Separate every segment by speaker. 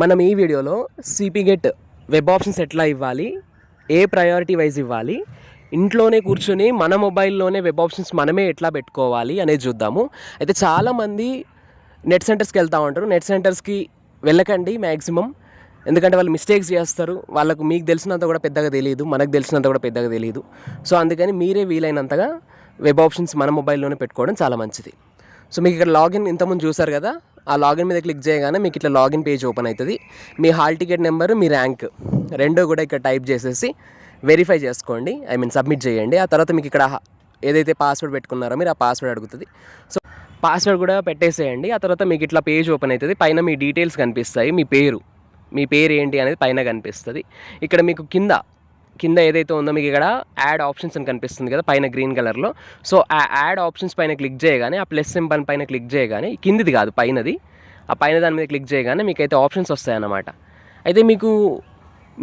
Speaker 1: మనం ఈ వీడియోలో సిపి గెట్ వెబ్ ఆప్షన్స్ ఎట్లా ఇవ్వాలి? ఏ ప్రయారిటీ వైజ్ ఇవ్వాలి? ఇంట్లోనే కూర్చొని మన మొబైల్లోనే వెబ్ ఆప్షన్స్ మనమే ఎట్లా పెట్టుకోవాలి అనేది చూద్దాము. అయితే చాలామంది నెట్ సెంటర్స్కి వెళ్తూ ఉంటారు. నెట్ సెంటర్స్కి వెళ్ళకండి మ్యాక్సిమం ఎందుకంటే వాళ్ళు మిస్టేక్స్ చేస్తారు. వాళ్ళకు మీకు తెలిసినంత కూడా పెద్దగా తెలియదు. మనకు తెలిసినంత కూడా పెద్దగా తెలియదు. సో అందుకని మీరే వీలైనంతగా వెబ్ ఆప్షన్స్ మన మొబైల్లోనే పెట్టుకోవడం చాలా మంచిది. సో మీకు ఇక్కడ లాగిన్ ఇంతకుముందు చూసారు కదా ఆ లాగిన్ మీద క్లిక్ చేయగానే మీకు ఇట్లా లాగిన్ పేజ్ ఓపెన్ అవుతుంది. మీ హాల్ టికెట్ నెంబరు మీ ర్యాంక్ రెండో కూడా ఇక్కడ టైప్ చేసేసి వెరిఫై చేసుకోండి. ఐ మీన్ సబ్మిట్ చేయండి. ఆ తర్వాత మీకు ఇక్కడ ఏదైతే పాస్వర్డ్ పెట్టుకున్నారో మీరు ఆ పాస్వర్డ్ అడుగుతుంది. సో పాస్వర్డ్ కూడా పెట్టేసేయండి. ఆ తర్వాత మీకు ఇట్లా పేజ్ ఓపెన్ అవుతుంది. పైన మీ డీటెయిల్స్ కనిపిస్తాయి. మీ పేరు మీ పేరు ఏంటి అనేది పైన కనిపిస్తుంది. ఇక్కడ మీకు కింద కింద ఏదైతే ఉందో మీకు ఇక్కడ యాడ్ ఆప్షన్స్ అని కనిపిస్తుంది కదా పైన గ్రీన్ కలర్లో సో ఆ యాడ్ ఆప్షన్స్ పైన క్లిక్ చేయగానే ఆ ప్లస్ సింబల్ పైన క్లిక్ చేయగానే కిందిది కాదు పైనది. ఆ పైన దాని మీద క్లిక్ చేయగానే మీకు అయితే ఆప్షన్స్ వస్తాయన్నమాట. అయితే మీకు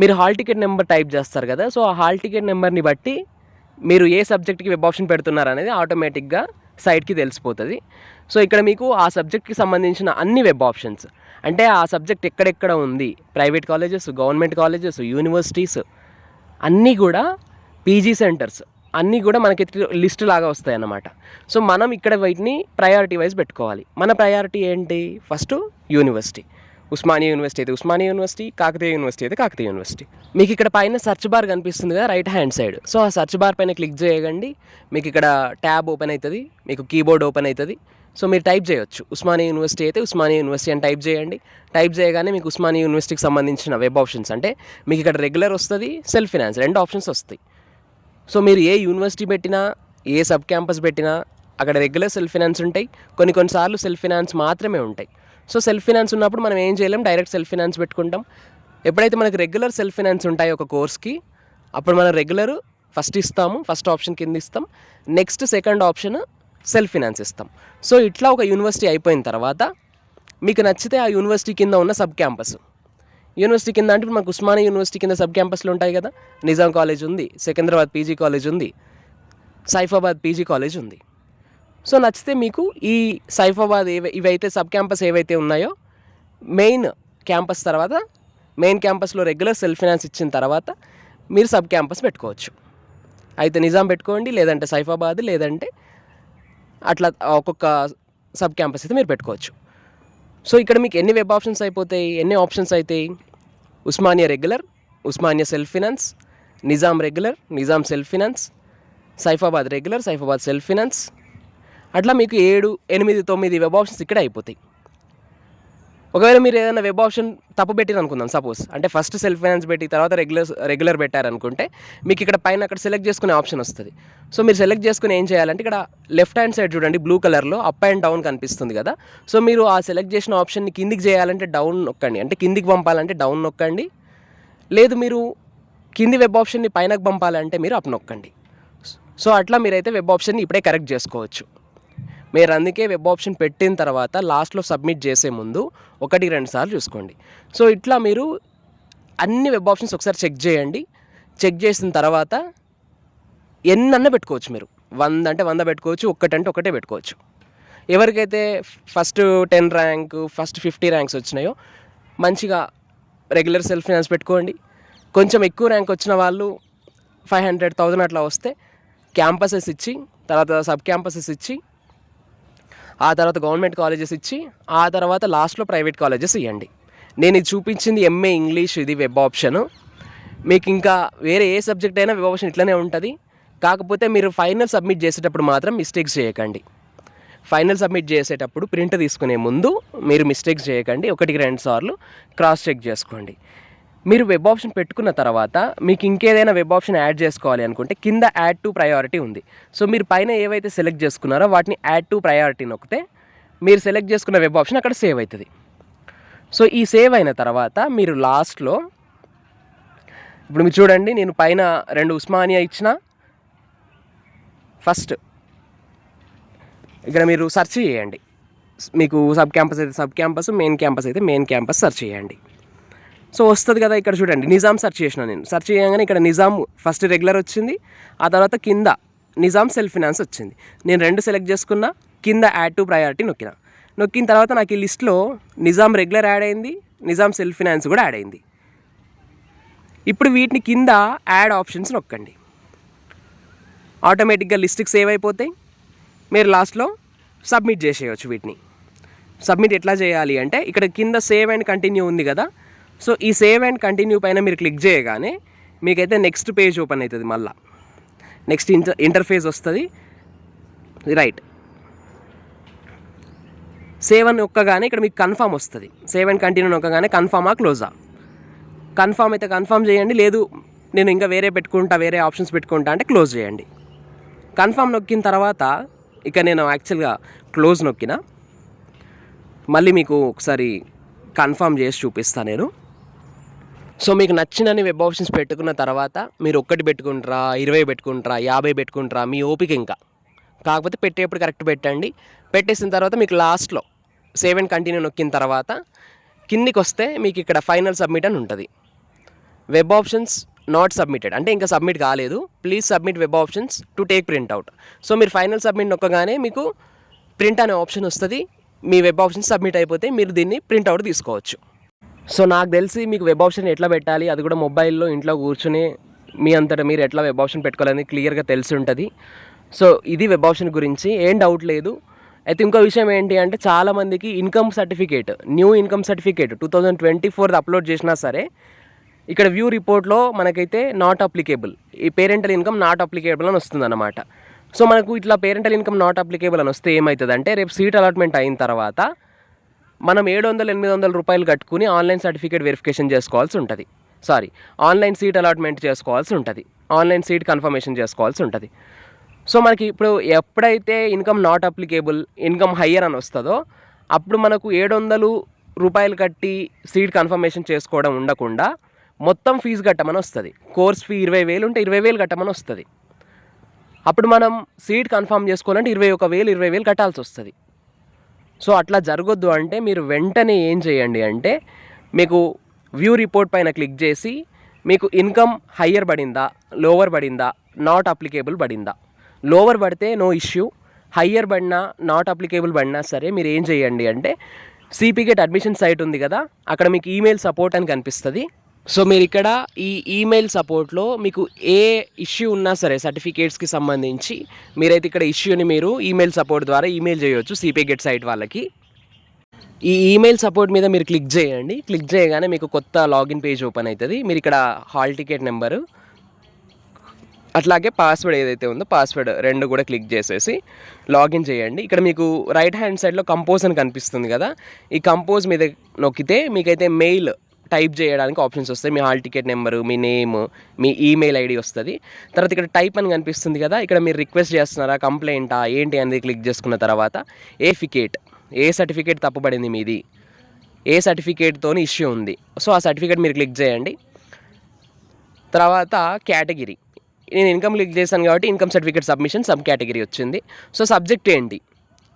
Speaker 1: మీరు హాల్ టికెట్ నెంబర్ టైప్ చేస్తారు కదా సో ఆ హాల్ టికెట్ నెంబర్ని బట్టి మీరు ఏ సబ్జెక్ట్కి వెబ్ ఆప్షన్ పెడుతున్నారు అనేది ఆటోమేటిక్గా సైట్కి తెలిసిపోతుంది. సో ఇక్కడ మీకు ఆ సబ్జెక్ట్కి సంబంధించిన అన్ని వెబ్ ఆప్షన్స్ అంటే ఆ సబ్జెక్ట్ ఎక్కడెక్కడ ఉంది? Private colleges government colleges universities అన్నీ కూడా పీజీ సెంటర్స్. అన్నీ కూడా మనకి లిస్ట్ లాగా వస్తాయి అన్నమాట సో మనం ఇక్కడ వీటిని ప్రయారిటీ వైజ్ పెట్టుకోవాలి. మన ప్రయారిటీ ఏంటి? ఫస్ట్ యూనివర్సిటీ ఉస్మానియా యూనివర్సిటీ అయితే ఉస్మానియా యూనివర్సిటీ కాకతీయ యూనివర్సిటీ అయితే కాకతీయ యూనివర్సిటీ మీకు ఇక్కడ పైన సెర్చ్ బార్ కనిపిస్తుంది కదా రైట్ హ్యాండ్ సైడ్ సో ఆ సెర్చ్ బార్ పైన క్లిక్ చేయగండి మీకు ఇక్కడ ట్యాబ్ ఓపెన్ అవుతుంది. మీకు కీబోర్డ్ ఓపెన్ అవుతుంది. సో మీరు టైప్ చేయొచ్చు. ఉస్మానియా యూనివర్సిటీ అయితే ఉస్మానియా యూనివర్సిటీ అని టైప్ చేయండి. టైప్ చేయగానే మీకు ఉస్మానియా యూనివర్సిటీకి సంబంధించిన వెబ్ ఆప్షన్స్ అంటే మీకు ఇక్కడ రెగ్యులర్ వస్తుంది సెల్ఫ్ ఫినాన్స్ రెండు ఆప్షన్స్ వస్తాయి. సో మీరు ఏ యూనివర్సిటీ పెట్టినా ఏ సబ్ క్యాంపస్ పెట్టినా అక్కడ రెగ్యులర్ సెల్ఫ్ ఫినాన్స్ ఉంటాయి. కొన్ని కొన్నిసార్లు సెల్ఫ్ ఫినాన్స్ మాత్రమే ఉంటాయి. సో సెల్ఫ్ ఫినాన్స్ ఉన్నప్పుడు మనం ఏం చేయలేం డైరెక్ట్ సెల్ఫ్ ఫినాన్స్ పెట్టుకుంటాం. ఎప్పుడైతే మనకి రెగ్యులర్ సెల్ఫ్ ఫినాన్స్ ఉంటాయి ఒక కోర్స్కి అప్పుడు మనం రెగ్యులర్ ఫస్ట్ ఇస్తాము ఫస్ట్ ఆప్షన్ కింద ఇస్తాం. Next second option self finance ఇస్తాం సో ఇట్లా ఒక యూనివర్సిటీ అయిపోయిన తర్వాత మీకు నచ్చితే ఆ యూనివర్సిటీ కింద ఉన్న సబ్ క్యాంపస్. యూనివర్సిటీ కింద అంటే మాకు మనకు ఉస్మానియా యూనివర్సిటీ కింద సబ్ క్యాంపస్లు ఉంటాయి కదా. నిజాం కాలేజ్ ఉంది సికింద్రాబాద్ పీజీ కాలేజ్ ఉంది సైఫాబాద్ పీజీ కాలేజ్ ఉంది. సో నచ్చితే మీకు ఈ సైఫాబాద్ ఏవై ఇవైతే సబ్ క్యాంపస్ ఏవైతే ఉన్నాయో మెయిన్ క్యాంపస్ తర్వాత మెయిన్ క్యాంపస్లో రెగ్యులర్ సెల్ఫ్ ఫినాన్స్ ఇచ్చిన తర్వాత మీరు సబ్ క్యాంపస్ పెట్టుకోవచ్చు. అయితే నిజాం పెట్టుకోండి లేదంటే సైఫాబాద్ లేదంటే అట్లా ఒక్కొక్క సబ్ క్యాంపస్ అయితే మీరు పెట్టుకోవచ్చు. సో ఇక్కడ మీకు ఎన్ని వెబ్ ఆప్షన్స్ అయిపోతాయి ఎన్ని ఆప్షన్స్ అవుతాయి Osmania regular Osmania self finance Nizam regular Nizam self finance Saifabad regular Saifabad self finance. అట్లా మీకు ఏడు ఎనిమిది తొమ్మిది వెబ్ ఆప్షన్స్ ఇక్కడ అయిపోతాయి. ఒకవేళ మీరు ఏదైనా వెబ్ ఆప్షన్ తప్పు పెట్టిన అనుకుందాం సపోజ్. అంటే ఫస్ట్ సెల్ఫ్ ఫైనాన్స్ పెట్టి తర్వాత రెగ్యులర్ రెగ్యులర్ పెట్టారనుకుంటే మీకు ఇక్కడ పైన అక్కడ సెలెక్ట్ చేసుకునే ఆప్షన్ వస్తుంది. సో మీరు సెలెక్ట్ చేసుకుని ఏం చేయాలంటే ఇక్కడ లెఫ్ట్ హ్యాండ్ సైడ్ చూడండి బ్లూ కలర్లో అప్ అండ్ డౌన్ కనిపిస్తుంది కదా. సో మీరు ఆ సెలెక్ట్ చేసిన ఆప్షన్ని కిందికి చేయాలంటే డౌన్ నొక్కండి. అంటే కిందికి పంపాలంటే డౌన్ నొక్కండి. లేదు మీరు కింది వెబ్ ఆప్షన్ని పైనకు పంపాలంటే మీరు అప్ నొక్కండి. సో అట్లా మీరైతే వెబ్ ఆప్షన్ని ఇప్పుడే కరెక్ట్ చేసుకోవచ్చు. మీరు అందుకే వెబ్ ఆప్షన్ పెట్టిన తర్వాత లాస్ట్లో సబ్మిట్ చేసే ముందు ఒకటి రెండు సార్లు చూసుకోండి. సో ఇట్లా మీరు అన్ని వెబ్ ఆప్షన్స్ ఒకసారి చెక్ చేయండి. చెక్ చేసిన తర్వాత ఎన్నన్నా పెట్టుకోవచ్చు మీరు. వంద అంటే వంద పెట్టుకోవచ్చు ఒక్కటంటే ఒకటే పెట్టుకోవచ్చు. ఎవరికైతే first ten rank first fifty ranks వచ్చినాయో మంచిగా రెగ్యులర్ సెల్ఫ్ ఫినాన్స్ పెట్టుకోండి. కొంచెం ఎక్కువ ర్యాంక్ వచ్చిన వాళ్ళు ఫైవ్ హండ్రెడ్ థౌజండ్ అట్లా వస్తే క్యాంపసెస్ ఇచ్చి తర్వాత సబ్ క్యాంపసెస్ ఇచ్చి ఆ తర్వాత గవర్నమెంట్ కాలేజెస్ ఇచ్చి ఆ తర్వాత లాస్ట్లో ప్రైవేట్ కాలేజెస్ ఇవ్వండి నేను ఇది చూపించింది ఎంఏ ఇంగ్లీష్ ఇది వెబ్ ఆప్షన్. మీకు ఇంకా వేరే ఏ సబ్జెక్ట్ అయినా వెబ్ ఆప్షన్ ఇట్లనే ఉంటుంది. కాకపోతే మీరు ఫైనల్ సబ్మిట్ చేసేటప్పుడు మాత్రం మిస్టేక్స్ చేయకండి. ఫైనల్ సబ్మిట్ చేసేటప్పుడు ప్రింట్ తీసుకునే ముందు మీరు మిస్టేక్స్ చేయకండి. ఒకటికి రెండు సార్లు క్రాస్ చెక్ చేసుకోండి. మీరు వెబ్ ఆప్షన్ పెట్టుకున్న తర్వాత మీకు ఇంకేదైనా వెబ్ ఆప్షన్ యాడ్ చేసుకోవాలి అనుకుంటే కింద యాడ్ టు ప్రయారిటీ ఉంది. సో మీరు పైన ఏవైతే సెలెక్ట్ చేసుకున్నారో వాటిని యాడ్ టు ప్రయారిటీ నొక్కితే మీరు సెలెక్ట్ చేసుకున్న వెబ్ ఆప్షన్ అక్కడ సేవ్ అవుతుంది. సో ఈ సేవ్ అయిన తర్వాత మీరు లాస్ట్లో ఇప్పుడు మీరు చూడండి నేను పైన రెండు ఉస్మానియా ఇచ్చిన ఫస్ట్ ఇక్కడ మీరు సెర్చ్ చేయండి. మీకు సబ్ క్యాంపస్ అయితే సబ్ క్యాంపస్ మెయిన్ క్యాంపస్ అయితే మెయిన్ క్యాంపస్ సెర్చ్ చేయండి. సో వస్తుంది కదా ఇక్కడ చూడండి నిజాం సెర్చ్ చేసిన నేను. సెర్చ్ చేయగానే ఇక్కడ నిజాం ఫస్ట్ రెగ్యులర్ వచ్చింది ఆ తర్వాత కింద నిజాం సెల్ఫ్ ఫినాన్స్ వచ్చింది. నేను రెండు సెలెక్ట్ చేసుకున్నా కింద యాడ్ టు ప్రయారిటీ నొక్కిన. నొక్కిన తర్వాత నాకు ఈ లిస్ట్లో నిజాం రెగ్యులర్ యాడ్ అయింది నిజాం సెల్ఫ్ ఫినాన్స్ కూడా యాడ్ అయింది. ఇప్పుడు వీటిని కింద యాడ్ ఆప్షన్స్ నొక్కండి. ఆటోమేటిక్గా లిస్ట్కి సేవ్ అయిపోతాయి మీరు లాస్ట్లో సబ్మిట్ చేసేయచ్చు వీటిని. సబ్మిట్ ఎట్లా చేయాలి అంటే ఇక్కడ కింద సేవ్ అండ్ కంటిన్యూ ఉంది కదా సో ఈ సేవ్ అండ్ కంటిన్యూ పైన మీరు క్లిక్ చేయగానే మీకైతే నెక్స్ట్ పేజ్ ఓపెన్ అవుతుంది మళ్ళా. నెక్స్ట్ ఇంటర్ ఇంటర్ఫేస్ వస్తుంది. రైట్. సేవ్ అని ఒక్కగానే ఇక్కడ మీకు కన్ఫామ్ వస్తుంది. సేవ్ అండ్ కంటిన్యూ నొక్కగానే కన్ఫామా క్లోజా? కన్ఫామ్ అయితే కన్ఫర్మ్ చేయండి. లేదు నేను ఇంకా వేరే పెట్టుకుంటా వేరే ఆప్షన్స్ పెట్టుకుంటా అంటే క్లోజ్ చేయండి. కన్ఫామ్ నొక్కిన తర్వాత ఇక నేను యాక్చువల్గా క్లోజ్ నొక్కిన. మళ్ళీ మీకు ఒకసారి కన్ఫర్మ్ చేసి చూపిస్తాను నేను. సో మీకు నచ్చినన్ని వెబ్ ఆప్షన్స్ పెట్టుకున్న తర్వాత మీరు ఒక్కటి పెట్టుకుంటారా ఇరవై పెట్టుకుంటారా యాభై పెట్టుకుంటారా మీ ఓపిక ఇంకా. కాకపోతే పెట్టేప్పుడు కరెక్ట్ పెట్టండి. పెట్టేసిన తర్వాత మీకు లాస్ట్లో సేవ్ అండ్ కంటిన్యూ నొక్కిన తర్వాత కిందికి వస్తే మీకు ఇక్కడ ఫైనల్ సబ్మిట్ అని ఉంటుంది. వెబ్ ఆప్షన్స్ నాట్ సబ్మిటెడ్ అంటే ఇంకా సబ్మిట్ కాలేదు. Please submit web options to take print out so మీరు ఫైనల్ సబ్మిట్ నొక్కగానే మీకు ప్రింట్ అనే ఆప్షన్ వస్తుంది. మీ వెబ్ ఆప్షన్ సబ్మిట్ అయిపోతే మీరు దీన్ని ప్రింట్ అవుట్ తీసుకోవచ్చు. సో నాకు తెలిసి మీకు వెబ్ ఆప్షన్ ఎట్లా పెట్టాలి? అది కూడా మొబైల్లో ఇంట్లో కూర్చుని మీ అంతటా మీరు ఎట్లా వెబ్ ఆప్షన్ పెట్టుకోవాలని క్లియర్గా తెలిసి ఉంటుంది. సో ఇది వెబ్ ఆప్షన్ గురించి ఏం డౌట్ లేదు. అయితే ఇంకో విషయం ఏంటి అంటే చాలామందికి income certificate new income certificate two thousand twenty ఫోర్ది upload చేసినా సరే ఇక్కడ వ్యూ రిపోర్ట్లో మనకైతే నాట్ అప్లికేబుల్ ఈ పేరెంటల్ ఇన్కమ్ నాట్ అప్లికేబుల్ అని వస్తుంది అనమాట సో మనకు ఇట్లా పేరెంటల్ ఇన్కమ్ నాట్ అప్లికేబుల్ అని వస్తే ఏమవుతుందంటే రేపు సీట్ అలాట్మెంట్ అయిన తర్వాత మనం ఏడు వందల ఎనిమిది వందల రూపాయలు కట్టుకుని ఆన్లైన్ సర్టిఫికేట్ వెరిఫికేషన్ చేసుకోవాల్సి ఉంటుంది. సారీ ఆన్లైన్ సీట్ అలాట్మెంట్ చేసుకోవాల్సి ఉంటుంది. ఆన్లైన్ సీట్ కన్ఫర్మేషన్ చేసుకోవాల్సి ఉంటుంది. సో మనకి ఇప్పుడు ఎప్పుడైతే income not applicable income higher అని వస్తుందో అప్పుడు మనకు ఏడు వందలు రూపాయలు కట్టి సీట్ కన్ఫర్మేషన్ చేసుకోవడం ఉండకుండా మొత్తం ఫీజు కట్టమని వస్తుంది. కోర్స్ ఫీ ఇరవై వేలు ఉంటే ఇరవై వేలు కట్టమని వస్తుంది. అప్పుడు మనం సీట్ కన్ఫర్మ్ చేసుకోవాలంటే ఇరవై ఒక వేలు ఇరవై వేలు కట్టాల్సి వస్తుంది. సో అట్లా జరగొద్దు అంటే మీరు వెంటనే ఏం చేయండి అంటే మీకు వ్యూ రిపోర్ట్ పైన క్లిక్ చేసి మీకు ఇన్కమ్ హయ్యర్ పడిందా లోవర్ పడిందా నాట్ అప్లికేబుల్ పడిందా. లోవర్ పడితే నో ఇష్యూ హయ్యర్ పడినా నాట్ అప్లికేబుల్ పడినా సరే మీరు ఏం చేయండి అంటే సిపిగేట్ అడ్మిషన్ సైట్ ఉంది కదా అక్కడ మీకు ఈమెయిల్ సపోర్ట్ అని కనిపిస్తుంది. సో మీరు ఇక్కడ ఈ ఈమెయిల్ సపోర్ట్లో మీకు ఏ ఇష్యూ ఉన్నా సరే సర్టిఫికేట్స్కి సంబంధించి మీరైతే ఇక్కడ ఇష్యూని మీరు ఈమెయిల్ సపోర్ట్ ద్వారా ఈమెయిల్ చేయొచ్చు సిపిగెట్ సైట్ వాళ్ళకి. ఈ ఈమెయిల్ సపోర్ట్ మీద మీరు క్లిక్ చేయండి. క్లిక్ చేయగానే మీకు కొత్త లాగిన్ పేజ్ ఓపెన్ అవుతుంది మీరు ఇక్కడ హాల్ టికెట్ నెంబరు అట్లాగే పాస్వర్డ్ ఏదైతే ఉందో పాస్వర్డ్ రెండు కూడా క్లిక్ చేసేసి లాగిన్ చేయండి. ఇక్కడ మీకు రైట్ హ్యాండ్ సైడ్లో కంపోజ్ అని కనిపిస్తుంది కదా. ఈ కంపోజ్ మీద నొక్కితే మీకైతే మెయిల్ టైప్ చేయడానికి ఆప్షన్స్ వస్తాయి. మీ హాల్ టికెట్ నెంబరు మీ నేమ్ మీ ఈమెయిల్ ఐడి వస్తుంది. తర్వాత ఇక్కడ టైప్ అని కనిపిస్తుంది కదా ఇక్కడ మీరు రిక్వెస్ట్ చేస్తున్నారా కంప్లైంటా ఏంటి అనేది క్లిక్ చేసుకున్న తర్వాత ఏ ఫికేట్ ఏ సర్టిఫికేట్ తప్పబడింది మీది ఏ సర్టిఫికేట్తో ఇష్యూ ఉంది. సో ఆ సర్టిఫికేట్ మీరు క్లిక్ చేయండి. తర్వాత కేటగిరీ. నేను ఇన్కమ్ క్లిక్ చేశాను కాబట్టి income certificate submission sub category వచ్చింది. సో సబ్జెక్ట్ ఏంటి?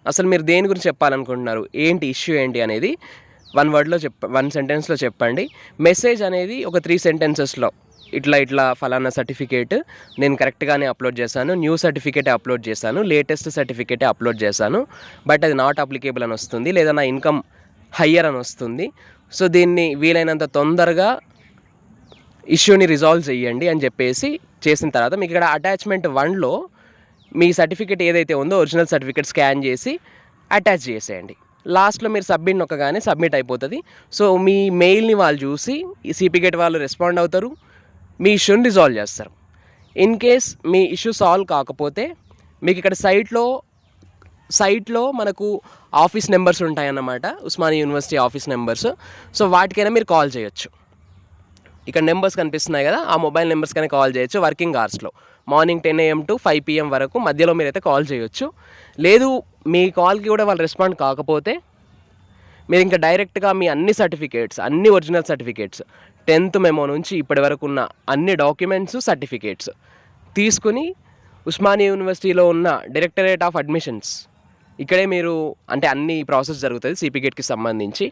Speaker 1: అసలు మీరు దేని గురించి చెప్పాలనుకుంటున్నారు? ఏంటి ఇష్యూ ఏంటి అనేది వన్ వర్డ్లో చెప్ప వన్ సెంటెన్స్లో చెప్పండి. మెసేజ్ అనేది ఒక త్రీ సెంటెన్సెస్లో. ఇట్లా ఇట్లా ఫలానా సర్టిఫికేట్ నేను కరెక్ట్గానే అప్లోడ్ చేశాను న్యూ సర్టిఫికేటే అప్లోడ్ చేశాను లేటెస్ట్ సర్టిఫికేటే అప్లోడ్ చేశాను బట్ అది నాట్ అప్లికేబుల్ అని వస్తుంది లేదా నా ఇన్కమ్ హయ్యర్ అని వస్తుంది. సో దీన్ని వీలైనంత తొందరగా ఇష్యూని రిజాల్వ్ చేయండి అని చెప్పేసి చేసిన తర్వాత మీకు ఇక్కడ అటాచ్మెంట్ వన్లో మీ సర్టిఫికేట్ ఏదైతే ఉందో ఒరిజినల్ సర్టిఫికేట్ స్కాన్ చేసి అటాచ్ చేసేయండి. లాస్ట్లో మీరు సబ్మిట్ నొక్కగానే సబ్మిట్ అయిపోతుంది. సో మీ మెయిల్ని వాళ్ళు చూసి ఈ సిపికేట్ వాళ్ళు రెస్పాండ్ అవుతారు. మీ ఇష్యూని రిజాల్వ్ చేస్తారు. ఇన్ కేస్ మీ ఇష్యూ సాల్వ్ కాకపోతే మీకు ఇక్కడ సైట్లో సైట్లో మనకు ఆఫీస్ నెంబర్స్ ఉంటాయన్నమాట. Osmania university office numbers so వాటికైనా మీరు కాల్ చేయొచ్చు. ఇక్కడ నెంబర్స్ కనిపిస్తున్నాయి కదా ఆ మొబైల్ నెంబర్స్ కానీ కాల్ చేయొచ్చు వర్కింగ్ అవర్స్లో. Morning ten AM to five PM వరకు మధ్యలో మీరైతే కాల్ చేయొచ్చు. లేదు మీ కాల్కి కూడా వాళ్ళు రెస్పాండ్ కాకపోతే మీరు ఇంకా డైరెక్ట్గా మీ అన్ని సర్టిఫికేట్స్ అన్ని ఒరిజినల్ సర్టిఫికేట్స్ టెన్త్ మెమో నుంచి ఇప్పటి వరకు ఉన్న అన్ని డాక్యుమెంట్స్ సర్టిఫికేట్స్ తీసుకుని ఉస్మానియా యూనివర్సిటీలో ఉన్న డైరెక్టరేట్ ఆఫ్ అడ్మిషన్స్ ఇక్కడే మీరు అంటే అన్ని ప్రాసెస్ జరుగుతుంది సిపిగేట్కి సంబంధించి.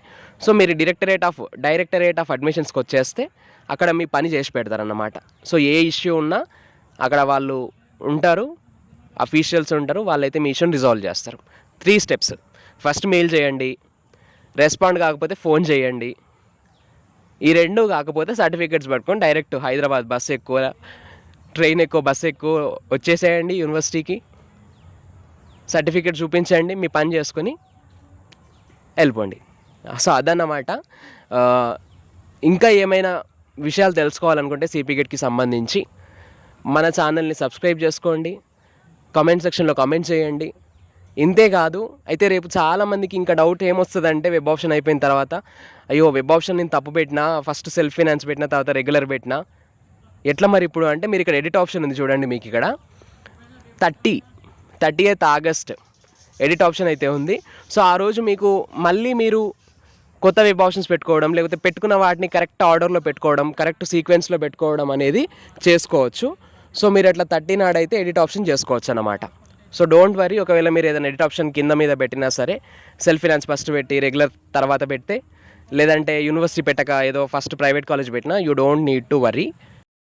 Speaker 1: సో మీరు డైరెక్టరేట్ ఆఫ్ డైరెక్టరేట్ ఆఫ్ అడ్మిషన్స్కి వచ్చేస్తే అక్కడ మీ పని చేసి పెడతారన్నమాట. సో ఏ ఇష్యూ ఉన్నా అక్కడ వాళ్ళు ఉంటారు అఫీషియల్స్ ఉంటారు వాళ్ళైతే మీ ఇష్యూని రిజాల్వ్ చేస్తారు. Three steps. ఫస్ట్ మెయిల్ చేయండి రెస్పాండ్ కాకపోతే ఫోన్ చేయండి. ఈ రెండు కాకపోతే సర్టిఫికేట్స్ పట్టుకొని డైరెక్ట్ హైదరాబాద్ బస్సు ఎక్కువ ట్రైన్ ఎక్కువ బస్సు ఎక్కువ వచ్చేసేయండి యూనివర్సిటీకి. సర్టిఫికేట్ చూపించండి మీ పని చేసుకొని వెళ్ళిపోండి. సో అదన్నమాట. ఇంకా ఏమైనా విషయాలు తెలుసుకోవాలనుకుంటే సిపిగెట్కి సంబంధించి మన ఛానల్ని సబ్స్క్రైబ్ చేసుకోండి. కామెంట్ సెక్షన్లో కామెంట్ చేయండి. ఇంతే కాదు అయితే రేపు చాలామందికి ఇంకా డౌట్ ఏమొస్తుందంటే వెబ్ ఆప్షన్ అయిపోయిన తర్వాత అయ్యో వెబ్ ఆప్షన్ నేను తప్పు పెట్టినా ఫస్ట్ సెల్ఫ్ ఫైనాన్స్ పెట్టిన తర్వాత రెగ్యులర్ పెట్టినా ఎట్లా మరి ఇప్పుడు అంటే మీరు ఇక్కడ ఎడిట్ ఆప్షన్ ఉంది చూడండి మీకు ఇక్కడ. Thirty thirty eighth August edit option అయితే ఉంది. సో ఆ రోజు మీకు మళ్ళీ మీరు కొత్త వెబ్ ఆప్షన్స్ పెట్టుకోవడం లేకపోతే పెట్టుకున్న వాటిని కరెక్ట్ ఆర్డర్లో పెట్టుకోవడం కరెక్ట్ సీక్వెన్స్లో పెట్టుకోవడం అనేది చేసుకోవచ్చు. సో మీరు అట్లా థర్టీ నాడైతే ఎడిట్ ఆప్షన్ చేసుకోవచ్చు అనమాట సో డోంట్ వరీ ఒకవేళ మీరు ఏదైనా ఎడిట్ ఆప్షన్ కింద మీద పెట్టినా సరే సెల్ఫ్ ఫినాన్స్ ఫస్ట్ పెట్టి రెగ్యులర్ తర్వాత పెడితే లేదంటే యూనివర్సిటీ పెట్టక ఏదో ఫస్ట్ ప్రైవేట్ కాలేజ్ పెట్టినా you don't need to worry